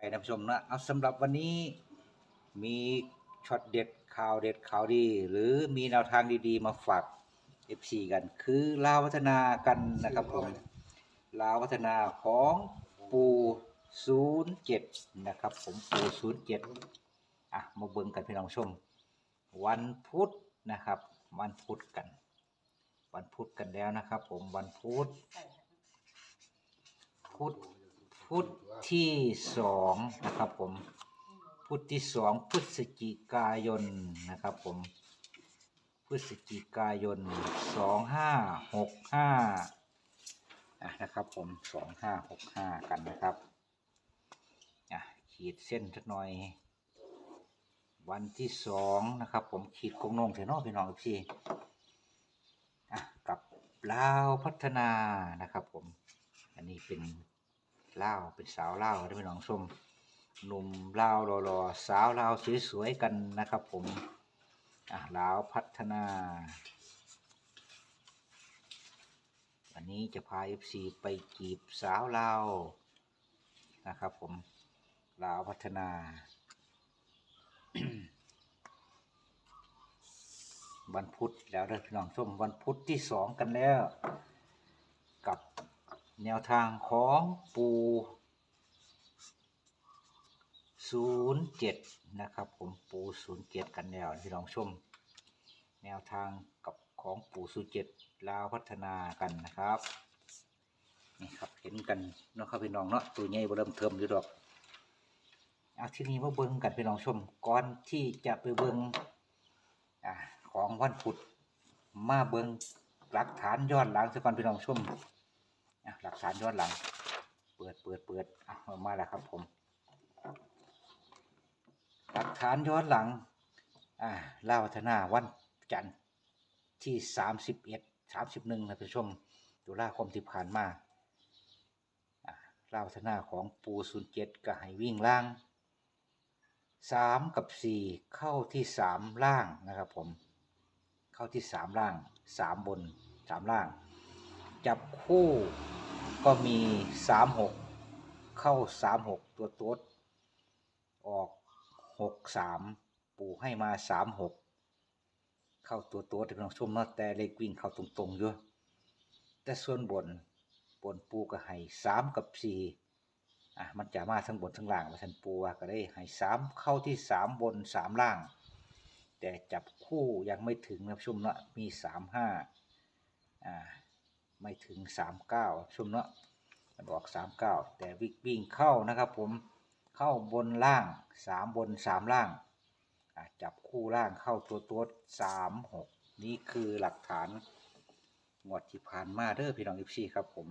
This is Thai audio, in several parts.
ท่านผู้ชมนะเอาสำหรับวันนี้มีช็อตเด็ดข่าวเด็ดข่าวดี หรือมีแนวทางดีๆ มาฝาก FC กันคือลาวพัฒนากันนะครับผมลาวพัฒนาของปู07 นะครับผมปู07 อะ มาเบิ่งกันพี่น้องชม วันพุธนะครับ วันพุธกัน วันพุธกันแล้วนะครับ ผมวันพุธพุธ พุธที่สองนะครับผม พุธที่สองพฤศจิกายนนะครับผม พฤศจิกายนสองห้าหกห้านะครับผมสองห้าหกห้ากันนะครับอะขีดเส้นสักหน่อย วันที่สองนะครับ ผมขีดกงนงเถนาะพี่น้องพี่อะกับลาวพัฒนานะครับผม อันนี้เป็น เล่าเป็นสาวเล่าได้พี่น้องชมหนุ่มเล่าวรอๆสาวเล่าสวยๆกันนะครับผมอะลาวพัฒนา วันนี้จะพา FC ไปจีบสาวเล่านะครับผมลาวพัฒนาวันพุธแล้วเด้อพี่น้องชมวันพุธที่สองกันแล้ว แนวทางของปู07นะครับ ผมปู07กันแล้วพี่น้องชม แนวทางกับของปู07ลาวพัฒนากันนะครับนี่ครับเห็นกันเนาะครับพี่น้องเนาะตัวใหญ่บ่เริ่มเทิมอยู่ดอกเอาที่นี้มาเบิ่งกันพี่น้องชมก่อนที่จะไปเบิ่งอ่าของวันพุธมาเบิ่งหลักฐานย้อนหลังซะก่อนพี่น้องชม หลักฐานย้อนหลัง เปิดเปิดเปิดอะมาแล้วครับผม หลักฐานย้อนหลัง อ่าล่าวัฒนาวันจันทร์ที่สามสิบเอ็ดสามสิบหนึ่งนะผู้ชมตุลาคมที่ผ่านมาอ่าล่าวัฒนาของปูศูนย์เจ็ดก็ให้วิ่งล่างสามกับสี่เข้าที่สามล่างนะครับผม เข้าที่สามล่างสามบนสามล่าง จับคู่ก็มีสามหกเข้าสามหกตัวต๊ดออกหกสามปู่ให้มาสามหกเข้าตัวโต๊ดเป็นองชมเนาะแต่เลขวิ่งเข้าตรงๆอยู่แต่ส่วนบนบนปูก็ให้สามกับสี่อะมันจะมาทั้งบนทั้งล่างมาทันปูว่าก็ได้ให้สามเข้าที่สามบนสามล่าง แต่จับคู่ยังไม่ถึงนะผู้ชมเนาะมีสามห้าอ่า ไม่ถึงสามเก้าชุมเนาะมันออกสามเก้าแต่วิ่งวิ่งเข้านะครับผมเข้าบนล่างสามบนสามล่างจับคู่ล่างเข้าตัวตัวสามหกนี่คือหลักฐานงวดที่ผ่านมาเด้อพี่น้องอิฟซีครับผม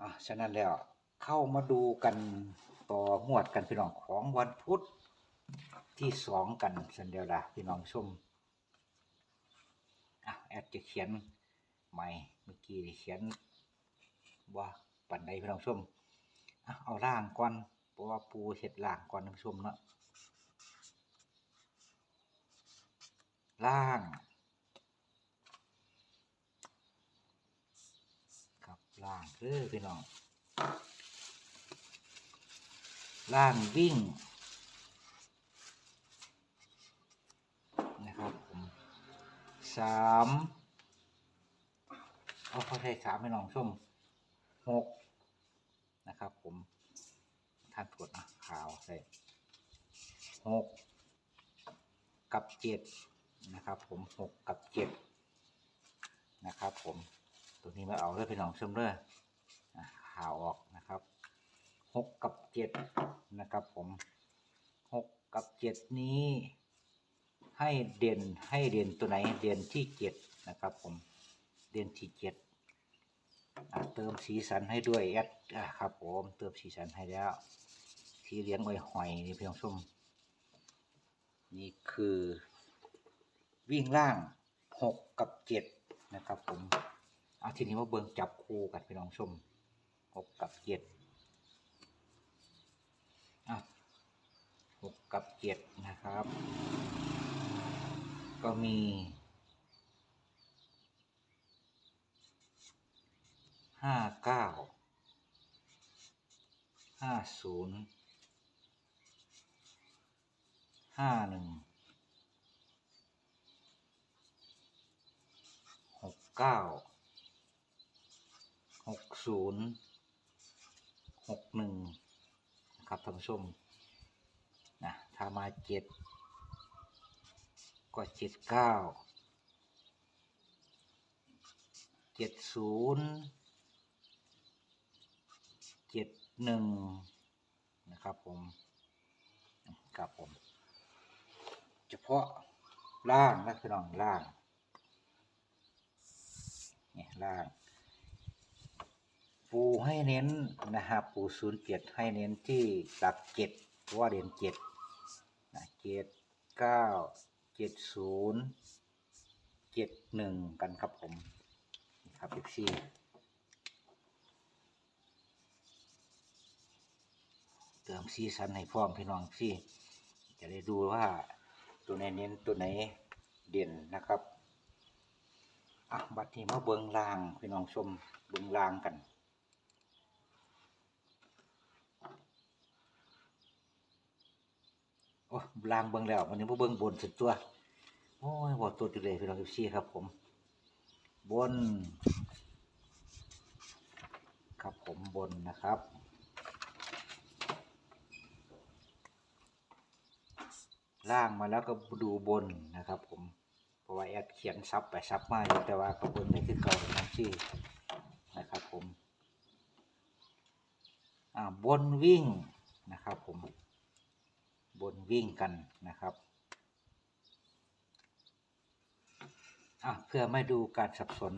อะฉะนั้นแล้วเข้ามาดูกันต่องวดกันพี่น้องของวันพุธที่สองกันสันเดียวละพี่น้องชมอะแอดจะเขียน ไม่เมื่อกี้เขียนว่าปันใดพี่น้องชมเอาล่างก่อนเพราะว่าปูเห็ดล่างก่อนท่านผู้ชมเนาะล่างครับล่างเด้อพี่น้องล่างวิ่งนะครับผมสาม เอาเขาใช้สามให้น้องชมหกนะครับ ผมท่านตรวจนะขาวใส่หกกับเจ็ดนะครับ ผมหกกับเจ็ดนะครับ ผมตัวนี้มาเอาเลยพี่น้องชมเลยอะขาวออกนะครับหกกับเจ็ดนะครับ ผมหกกับเจ็ดนี้ให้เด่นให้เด่นตัวไหนเด่นที่เจ็ดนะครับ ผมเดือนที่เจ็ด เติมสีสันให้ด้วยแอดครับผมเติมสีสันให้แล้วที่เลี้ยงไว้หอยนี่เพียงส้มนี่คือวิ่งล่างหกกับเจ็ดนะครับผมเอาทีนี้มาเบิ่งจับคู่กันพี่น้องชมหกกับเจ็ดอะหกกับเจ็ดนะครับ ก็มี ห้าเก้าห้าศูนย์ห้าหนึ่งหกเก้าหกศูนย์หกหนึ่งครับท่านผู้ชมนะถ้ามาเจ็ดก็เจ็ดเก้าเจ็ดศูนย์ จ็ดหนึ่งนะครับผมครับผม เฉพาะล่างนะพี่น้องล่างเนี่ยล่าง ปูให้เน้นนะครับปูศูนย์เจ็ดให้เน้นที่หลักเจ็ดเพราะว่าเด่นเจ็ดเจ็ดเก้าเจ็ดศูนย์เจ็ดหนึ่งกันครับผมนี่ครับเอฟซี เติมซีซันให้พร้อมพี่น้องซี่จะได้ดูว่าตัวไหนเน้นตัวไหนเด่นนะครับอะบัดนี้มาเบิงลางพี่น้องชมเบิงลางกันโอ้ลางเบิ่งแล้ววันนี้บ่เบิ่งบนสุดตัวโอ้ยบ่ตัวจุดเลยพี่น้องซี่ครับผม บน ครับผมบนนะครับ ล่างมาแล้วก็ดูบนนะครับ ผม เพราะว่าแอดเขียนซับไปซับมาอยู่แต่ว่าก็เบิ่งได้คือเก่าทั้งซี่นะครับ ผมอ่าบนวิ่งนะครับ ผม บนวิ่งกันนะครับอะเพื่อไม่ดูการสับสน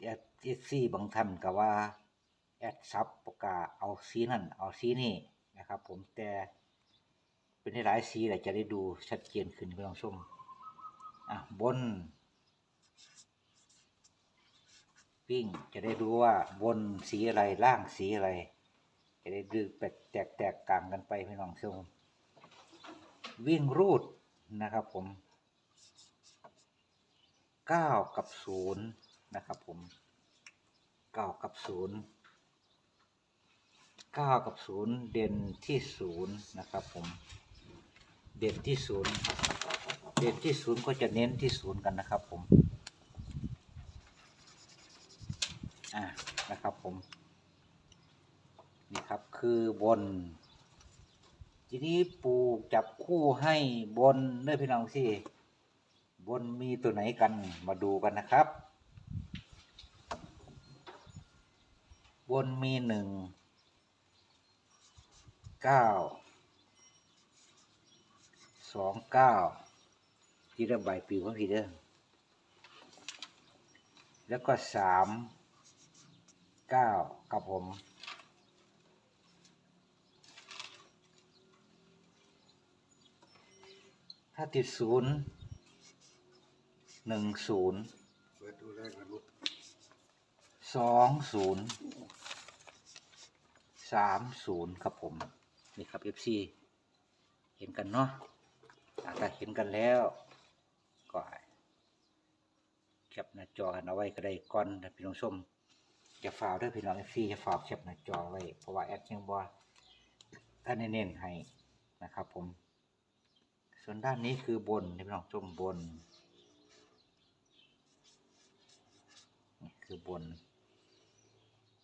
แอดเอซี่บางท่านก็ว่า แอดซับปากกาเอาสีนั่น เอาสีนี่ นะครับ ผมแต่เป็นให้หลายสีแหละจะได้ดูชัดเจนขึ้นพี่น้องชมอะบนวิ่งจะได้รู้ว่าบนสีอะไรล่างสีอะไร จะได้ดื้อแตกแตกแตกกลางกันไปพี่น้องชมวิ่งรูดนะครับผมเก้ากับศูนย์นะครับผมเก้ากับศูนย์ เก้ากับศูนย์เด่นที่ศูนย์นะครับผมเด่นที่ศูนย์เด่นที่ศูนย์ก็จะเน้นที่ศูนย์กันนะครับผมอ่านะครับผมนี่ครับคือบน ทีนี้ปูจับคู่ให้บนเด้อพี่น้องสิบนมีตัวไหนกันมาดูกันนะครับ บนมีหนึ่ง เก้าสองเก้าที่ระบายปิวของพี่เด้อแล้วก็สามเก้ากับผม ถ้าติดศูนย์หนึ่งศูนย์เปิดดูแรกนะลูกสองศูนย์สามศูนย์ครับผม นี่ครับ FC เห็นกันเนาะอะถ้าเห็นกันแล้วก็แคปหน้าจอกันเอาไว้ก็ได้ก่อนนะพี่น้องชมจะฝากด้วยพี่น้อง FC จะฝากแคปหน้าจอไว้ เพราะว่าแอดยังบอท่านเน้นให้นะครับผม ส่วนด้านนี้คือบนพี่น้องชมบนนี่คือบน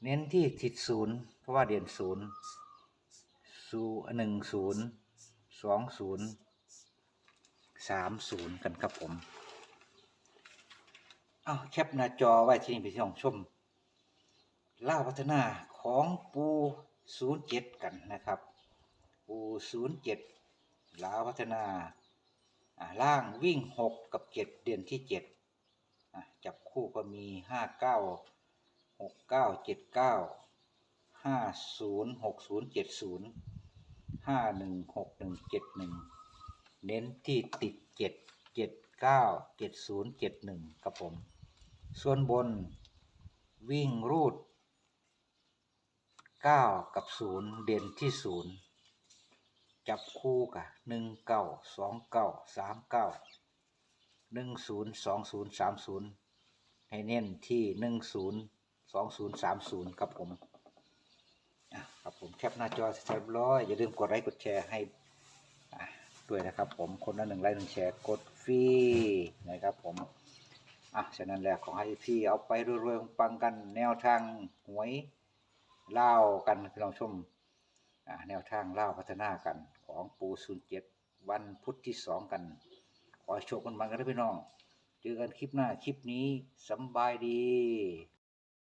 เน้นที่ทิศศูนย์เพราะว่าเด่นศูนย์ ศูหนึ่งศูนย์สองศูนย์สามศูนย์กันครับผม เอาแคปหน้าจอไว้ที่นี่พี่น้องชมล่าพัฒนาของปูศูนย์เจ็ดกันนะครับ ปูศูนย์เจ็ดลาวพัฒนาล่างวิ่งหกกับเจ็ดเด่นที่เจ็ดจับคู่ก็มีห้าเก้าหกเก้าเจ็ดเก้าห้าศูนย์หกศูนย์เจ็ดศูนย์ ห้าหนึ่งหกหนึ่งเจ็ดหนึ่งเน้นที่ติดเจ็ดเจ็ดเก้าเจ็ดศูนย์เจ็ดหนึ่งครับผม ส่วนบนวิ่งรูดเก้ากับศูนย์เด่นที่ศูนย์จับคู่กับหนึ่งเก้าสองเก้าสามเก้าหนึ่งศูนย์สองศูนย์สามศูนย์ให้เน้นที่หนึ่งศูนย์สองศูนย์สามศูนย์ครับผม ผมแคปหน้าจอเสร็จเรียบร้อยอย่าลืมกดไลค์กดแชร์ให้ด้วยนะครับ ผมคนละหนึ่งไลค์หนึ่งแชร์กดฟรีนะครับผมอะฉะนั้นแล้วขอให้พี่เอาไปรวยๆปังกันแนวทางหวยเล่ากันพี่น้องชมแนวทางเล่าพัฒนากันของปูศูนย์เจ็ดวันพุธที่สองกัน ขอโชคกันมันกันนะพี่น้อง เจอกันคลิปหน้าคลิปนี้สบายดี